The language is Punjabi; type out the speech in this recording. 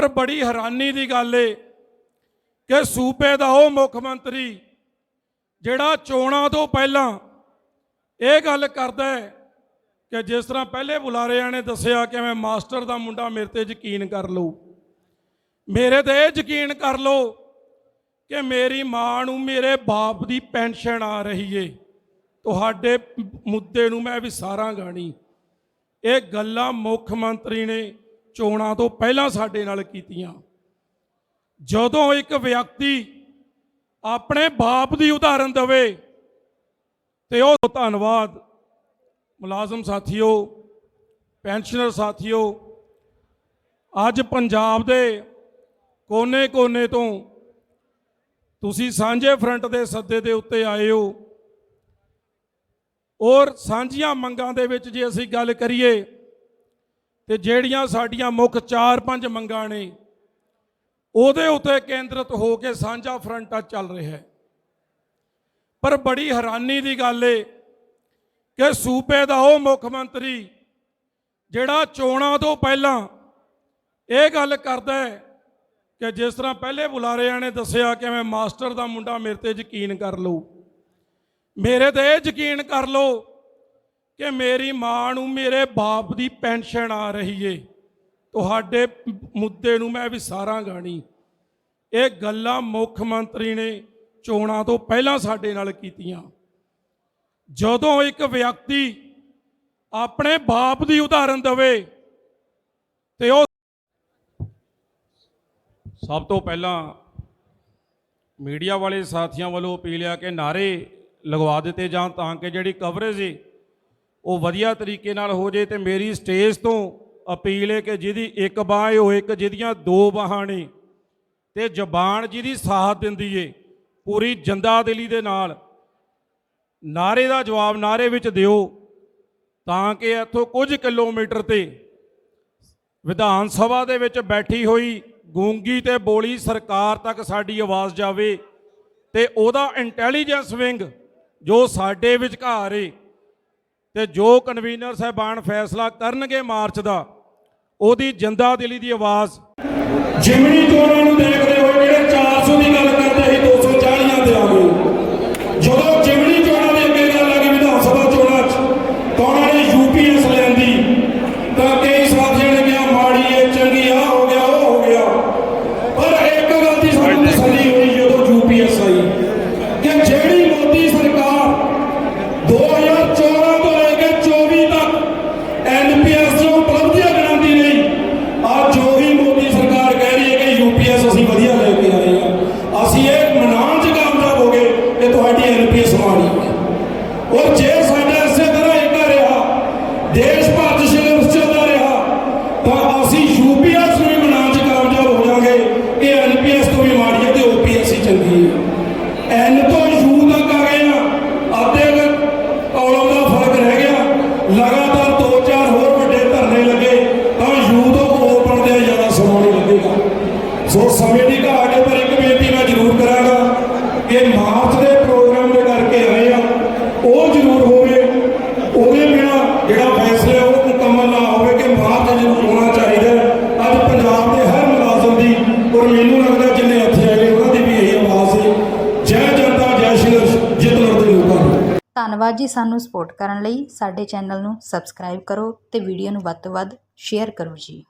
ਪਰ ਬੜੀ ਹੈਰਾਨੀ ਦੀ ਗੱਲ ਏ ਕਿ ਸੂਬੇ ਦਾ ਉਹ ਮੁੱਖ ਮੰਤਰੀ ਜਿਹੜਾ ਚੋਣਾਂ ਤੋਂ ਪਹਿਲਾਂ ਇਹ ਗੱਲ ਕਰਦਾ ਹੈ ਕਿ ਜਿਸ ਤਰ੍ਹਾਂ ਪਹਿਲੇ ਬੁਲਾਰਿਆਂ ਨੇ ਦੱਸਿਆ ਕਿ ਮੈਂ ਮਾਸਟਰ ਦਾ ਮੁੰਡਾ ਮੇਰੇ ਤੇ ਯਕੀਨ ਕਰ ਲਓ ਮੇਰੇ ਤੇ ਇਹ ਯਕੀਨ ਕਰ ਲਓ ਕਿ ਮੇਰੀ ਮਾਂ ਨੂੰ ਮੇਰੇ ਬਾਪ ਦੀ ਪੈਨਸ਼ਨ ਆ ਰਹੀ ਏ। ਤੁਹਾਡੇ ਮੁੱਦੇ ਨੂੰ ਮੈਂ ਵਿਸਾਰਾਂ ਗਾਣੀ ਇਹ ਗੱਲਾਂ ਮੁੱਖ ਮੰਤਰੀ ਨੇ ਚੋਣਾਂ ਤੋਂ ਪਹਿਲਾਂ ਸਾਡੇ ਨਾਲ ਕੀਤੀਆਂ। ਜਦੋਂ ਇੱਕ ਵਿਅਕਤੀ ਆਪਣੇ ਬਾਪ ਦੀ ਉਦਾਹਰਨ ਦੇਵੇ, ਤੇ ਉਹ ਧੰਨਵਾਦ। ਮੁਲਾਜ਼ਮ ਸਾਥੀਓ, ਪੈਨਸ਼ਨਰ ਸਾਥੀਓ, ਅੱਜ ਪੰਜਾਬ ਦੇ ਕੋਨੇ-ਕੋਨੇ ਤੋਂ ਤੁਸੀਂ ਸਾਂਝੇ ਫਰੰਟ ਦੇ ਸੱਦੇ ਦੇ ਉੱਤੇ ਆਏ ਹੋ। ਔਰ ਸਾਂਝੀਆਂ ਮੰਗਾਂ ਦੇ ਵਿੱਚ ਜੇ ਅਸੀਂ ਗੱਲ ਕਰੀਏ ਤੇ ਜਿਹੜੀਆਂ ਸਾਡੀਆਂ ਮੁੱਖ 4-5 ਮੰਗਾਂ ਨੇ, ਉਹਦੇ ਉੱਤੇ ਕੇਂਦਰਿਤ ਹੋ ਕੇ ਸਾਂਝਾ ਫਰੰਟ ਅੱਜ ਚੱਲ ਰਿਹਾ ਹੈ। ਪਰ ਬੜੀ ਹੈਰਾਨੀ ਦੀ ਗੱਲ ਏ ਕਿ ਸੂਬੇ ਦਾ ਉਹ ਮੁੱਖ ਮੰਤਰੀ ਜਿਹੜਾ ਚੋਣਾਂ ਤੋਂ ਪਹਿਲਾਂ ਇਹ ਗੱਲ ਕਰਦਾ ਹੈ ਕਿ ਜਿਸ ਤਰ੍ਹਾਂ ਪਹਿਲੇ ਬੁਲਾਰਿਆਂ ਨੇ ਦੱਸਿਆ ਕਿ ਮੈਂ ਮਾਸਟਰ ਦਾ ਮੁੰਡਾ ਮੇਰੇ ਤੇ ਯਕੀਨ ਕਰ ਲਓ ਮੇਰੇ ਤੇ ਇਹ ਯਕੀਨ ਕਰ ਲਓ ਕਿ ਮੇਰੀ ਮਾਂ ਨੂੰ ਮੇਰੇ ਬਾਪ ਦੀ ਪੈਨਸ਼ਨ ਆ ਰਹੀ ਏ। ਤੁਹਾਡੇ ਮੁੱਦੇ ਨੂੰ ਮੈਂ ਵਿਸਾਰਾਂ ਗਾਣੀ ਇਹ ਗੱਲਾਂ ਮੁੱਖ ਮੰਤਰੀ ਨੇ ਚੋਣਾਂ ਤੋਂ ਪਹਿਲਾਂ ਸਾਡੇ ਨਾਲ ਕੀਤੀਆਂ। ਜਦੋਂ ਇੱਕ ਵਿਅਕਤੀ ਆਪਣੇ ਬਾਪ ਦੀ ਉਦਾਹਰਨ ਦੇਵੇ ਤੇ ਉਹ ਸਭ ਤੋਂ ਪਹਿਲਾਂ ਮੀਡੀਆ ਵਾਲੇ ਸਾਥੀਆਂ ਵੱਲੋਂ ਅਪੀਲ ਆ ਕਿ ਨਾਰੇ ਲਗਵਾ ਦਿੱਤੇ ਜਾਣ ਤਾਂ ਕਿ ਜਿਹੜੀ ਕਵਰੇਜ ਹੈ ਉਹ ਵਧੀਆ ਤਰੀਕੇ ਨਾਲ ਹੋ ਜੇ ਤੇ ਮੇਰੀ ਸਟੇਜ ਤੋਂ ਅਪੀਲ ਹੈ ਕਿ ਜਿਹਦੀ ਇੱਕ ਬਾਹ ਹੋਏ ਇੱਕ ਜਿਹਦੀਆਂ ਦੋ ਬਾਹਾਂ ਨੇ। ਤੇ ਜ਼ਬਾਨ ਜਿਹਦੀ ਸਾਥ ਦਿੰਦੀ ਏ, ਪੂਰੀ ਜੰਦਾ ਦਿਲੀ ਦੇ ਨਾਲ। ਨਾਰੇ ਦਾ ਜਵਾਬ ਨਾਰੇ ਵਿੱਚ ਦਿਓ, ਤਾਂ ਕਿ ਇੱਥੋਂ ਕੁਝ ਕਿਲੋਮੀਟਰ ਤੇ ਵਿਧਾਨ ਸਭਾ ਦੇ ਵਿੱਚ ਬੈਠੀ ਹੋਈ ਗੂੰਗੀ ਤੇ ਬੋਲੀ ਸਰਕਾਰ ਤੱਕ ਸਾਡੀ ਆਵਾਜ਼ ਜਾਵੇ ਤੇ ਉਹਦਾ ਇੰਟੈਲੀਜੈਂਸ ਵਿੰਗ ਜੋ ਸਾਡੇ ਵਿਚਕਾਰ ਏ ਤੇ ਜੋ ਕਨਵੀਨਰ ਸਾਹਿਬਾਨ ਫੈਸਲਾ ਕਰਨਗੇ ਮਾਰਚ ਦਾ, ਉਹਦੀ ਜਿੰਦਾ ਦਿਲੀ ਦੀ ਆਵਾਜ਼। ਜਿਮਨੀ ਚੋਣਾਂ ਨੂੰ ਦੇਖਦੇ ਹੋਏ ਜਿਹੜੇ 400 ਦੀ ਗੱਲ ਕਰਦੇ ਸੀ 240 ਤੇ ਆ ਗਏ ਜਦੋਂ ਜਿਮਣੀ ਚੋਣਾਂ ਦੀ ਅੱਗੇ ਗੱਲ ਆ ਗਈ ਵਿਧਾਨ ਸਭਾ ਚੋਣਾਂ 'ਚ ਤਾਂ ਉਹਨਾਂ ਨੇ ਯੂਪੀਐਸ ਲੈਂਦੀ ਤਾਂ ਕਈ ਸਾਥੀਆਂ ਨੇ ਕਿਹਾ ਮਾੜੀ ਏ ਚੰਗੀ ਆ ਹੋ ਗਿਆ ਉਹ ਹੋ ਗਿਆ ਪਰ ਇੱਕ ਗੱਲ ਦੀ ਸਾਨੂੰ ਤਸੱਲੀ ਹੋਈ ਜਦੋਂ ਯੂਪੀਐਸ ਆਈ ਕਿ ਜਿਹੜੀ ਮੋਦੀ ਸਰਕਾਰ 2014 ਤੋਂ ਲੈ ਕੇ 24 ਤੱਕ ਐਨਪੀਐਸ ਦੀਆਂ ਉਪਲਬਧੀਆਂ ਗਿਣਾਉਂਦੀ ਨਹੀਂ ਅੱਜ ਜੋ ਵੀ ਮੋਦੀ ਸਰਕਾਰ ਕਹਿ ਰਹੀ ਹੈ ਕਿ ਯੂਪੀਐਸ ਅਸੀਂ ਵਧੀਆ ਲੈ ਕੇ ਆਏ ਹਾਂ ਅਸੀਂ ਇਹ ਮਨਾਉਣ 'ਚ ਕਾਮਯਾਬ ਹੋ ਗਏ ਕਿ ਤੁਹਾਡੀ ਐਨਪੀਐਸ ਮਾੜੀ ਹੈ ਔਰ ਜੇ ਸਾਡਾ ਇਸੇ ਤਰ੍ਹਾਂ ਇੱਕ ਰਿਹਾ ਦੇਸ਼ ਭਰ 'ਚ ਸੰਘਰਸ਼ ਚੱਲਦਾ ਰਿਹਾ ਤਾਂ ਅਸੀਂ ਯੂਪੀਐਸ ਨੂੰ ਵੀ ਮਨਾਉਣ 'ਚ ਕਾਮਯਾਬ ਹੋ ਜਾਵਾਂਗੇ ਕਿ ਐਨਪੀਐਸ ਤੋਂ ਵੀ ਮਾੜੀ ਹੈ ਤੇ ਓਪੀਐਸ ਹੀ ਚੰਗੀ ਹੈ ਐਨ ਤੋਂ ਯੂ ਤੱਕ ਆ ਗਏ ਨਾ ਅੱਧੇ ਕੌਲਮ ਦਾ ਫ਼ਰਕ ਰਹਿ ਗਿਆ ਲਗਾਤਾਰ ਦੋ ਚਾਰ ਹੋਰ ਵੱਡੇ ਧਰਨੇ ਲੱਗੇ ਤਾਂ ਯੂ ਤੋਂ ਓ ਬਣਦੇ ਜ਼ਿਆਦਾ ਸਮਾਂ ਨਹੀਂ ਲੱਗੇਗਾ ਸੋ ਸਮੇਂ ਦੀ ਘਾਟ ਹੈ, ਪਰ ਇੱਕ ਬੇਨਤੀ ਮੈਂ ਜ਼ਰੂਰ ਕਰਾਂਗਾ ਕਿ ਮਾਰਚ ਦੇ ਪ੍ਰੋਗਰਾਮ ਦੇ ਕਰਕੇ ਆਏ ਆ ਉਹ ਜ਼ਰੂਰ ਹੋਵੇ। ਉਹਦੇ ਬਿਨਾ ਜਿਹੜਾ ਫੈਸਲਾ ਉਹ ਮੁਕੰਮਲ ਨਾ ਹੋਵੇ ਕਿ ਮਾਰਚ ਜ਼ਰੂਰ ਹੋਣਾ ਚਾਹੀਦਾ ਅੱਜ ਪੰਜਾਬ ਦੇ ਹਰ ਮੁਲਾਜ਼ਮ ਦੀ ਔਰ ਮੈਨੂੰ ਲੱਗਦਾ ਜਿੰਨੇ ਇੱਥੇ ਆਏ ਉਹਨਾਂ ਦੀ ਵੀ ਇਹੀ ਆਵਾਜ਼ ਹੈ। ਜੈ ਜਨਤਾ, ਜੈ ਸੰਘਰਸ਼, ਜਿੱਤ ਲੜਦੇ ਲੋਕਾਂ ਨੂੰ ਧੰਨਵਾਦ ਜੀ ਸਾਨੂੰ ਸਪੋਰਟ ਕਰਨ ਲਈ। ਸਾਡੇ ਚੈਨਲ ਨੂੰ ਸਬਸਕ੍ਰਾਈਬ ਕਰੋ ਤੇ ਵੀਡੀਓ ਨੂੰ ਵੱਧ ਤੋਂ ਵੱਧ ਸ਼ੇਅਰ ਕਰੋ ਜੀ।